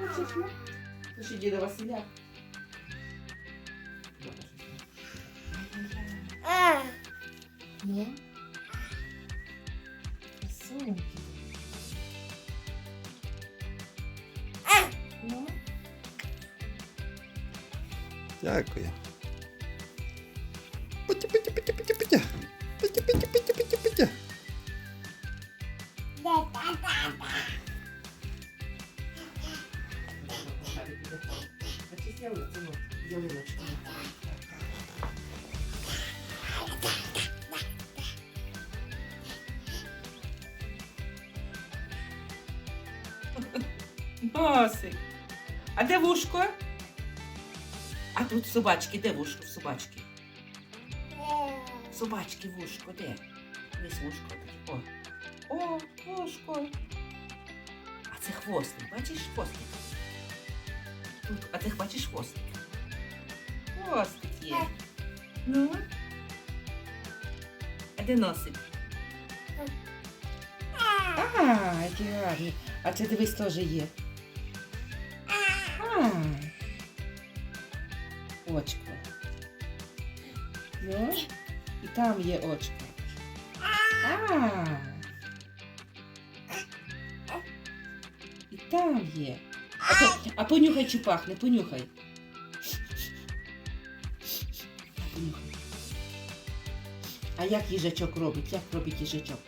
Хочеш, ну? Це ж діда Василя. Ну? Красунки. Ну? Дякую. Ну. Носик. А де вушко? А тут собачки, де вушко собачки? Собачки вушко, де? Десь вушко. О, о, вушко. А це хвостик, бачиш хвостик? Тут, а ти бачиш хвостик? Хвостик є. Ну. А де носик? А, які гарні. А це дивись теж є. А. Очко. Ну, і там є очко. А. І там є. А, по, а понюхай, чи пахне, понюхай. А як їжачок робить? Як робить їжачок?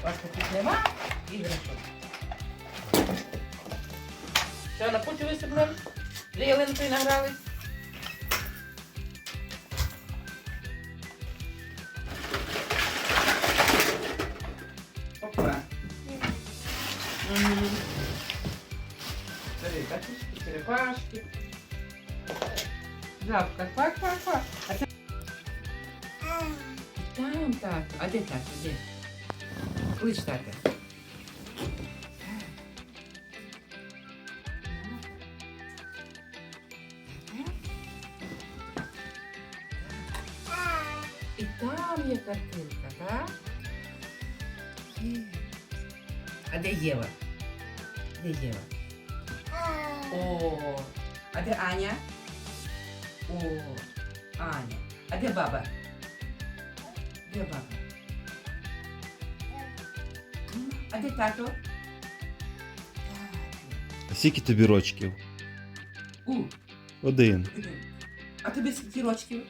У вас таких нема іграшок? Що, на кучу висипали? Вже ялинкою награли? Мгм. Бери катушки, черепашки. Жабка, квак, квак, квак. А це... Там тато. А де тато? Де? Клич тата. І там є картинка, так? Є. А де Єва? Де Єва? О, а де Аня? О, Аня. А де баба? Де баба? М, А де тато? Тато. Скільки тобі рочків? У, Один. один. А тобі скільки рочків?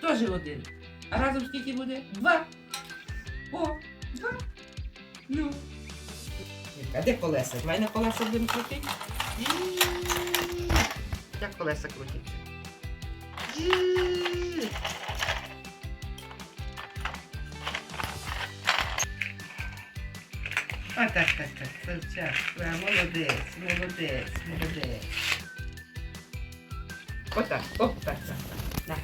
Теж один. А разом скільки буде? Два. О, два. Ну. А де колеса? Давай на колеса будемо крутити. Як колеса крутяться? А так, так, так, Савчак, Ой, молодець, молодець, молодець. Отак, оп, так, так. На.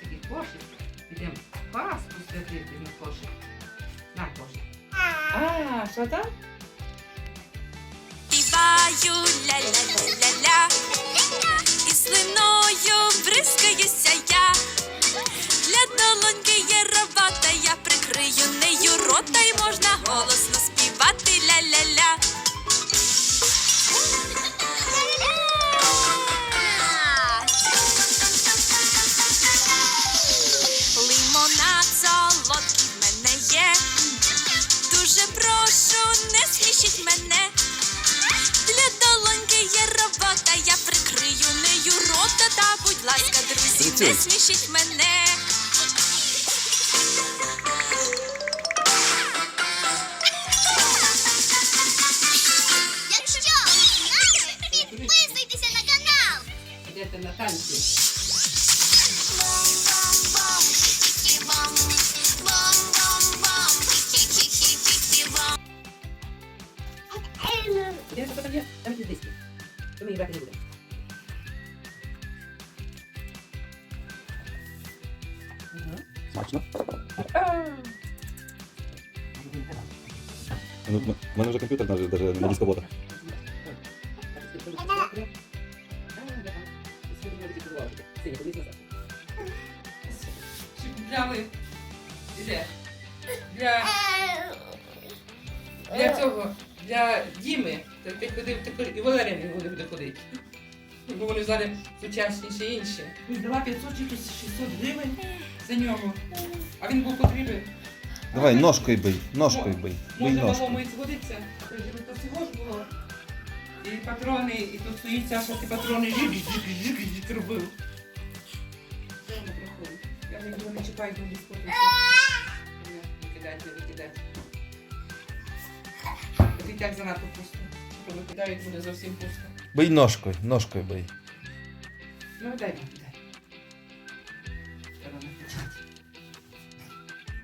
Такий кошик. Підемо паску святити на кошик. На кошик. А, що там? Співаю ля-ля-ля-ля-ля І слиною бризкаюся я Для долоньки є робота, я прикрию нею рота І можна голосно співати ля-ля-ля ласка, друзі, не смішіть мене. Якщо знали, підписуйтеся на канал. Йдете на танці. Де це там є? Там є диски. Мені брати не буде. Смачно? Ну, У мене вже комп'ютер навіть навіть на дисководах. Іде. Для, для цього, для Діми, ти, ти ходив, ти ходив, і Валерія не буде ходити. Бо вони зараз сучасніші і інші. Він давав 500 чи 600 гривень за нього. А він був потрібен. Давай, ножкою бий, ножкою бий. Бий Може ножкою. малому і згодиться, щоб то всього ж було. І патрони, і тут стоїть, що ті патрони жик-жик-жик-жик робив. Не проходить. Я вже його не чіпаю, бо не спортився. Викидати, не. От так занадто пусто. Викидають, буде зовсім пусто. Бий ножкою, ножкою бий. Ну, дай мені, дай. Треба накачати.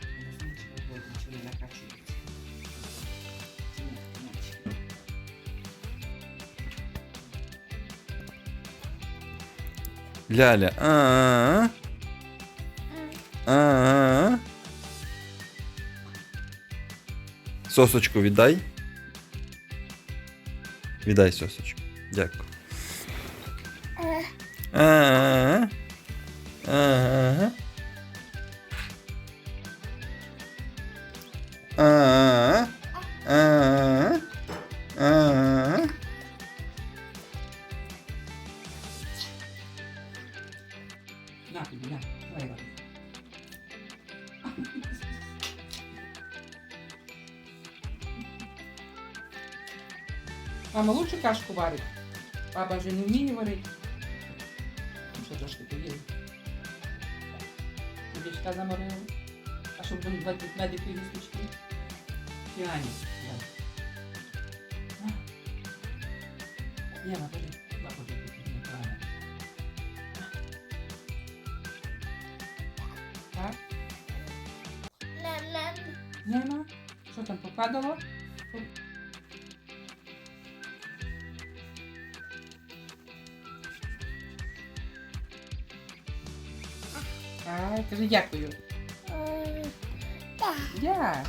Не знаю, чи виходить, чи не накачується. Чи не накачується. Ляля. А. А. Сосочку віддай. Віддай сосочку. Дякую. А. А. А. А. А. На тобі, на, давай води. Мама лучше кашку варить. Папа вже не вміє варити. Ну, Що трошки поїли. Дівчата заморили. А щоб вони два тут медики вісточки. Піані. Єва, бери. Лапу тут неправильно. Так? Нема? Що там попадало? Ай, кажи дякую. Я. Я.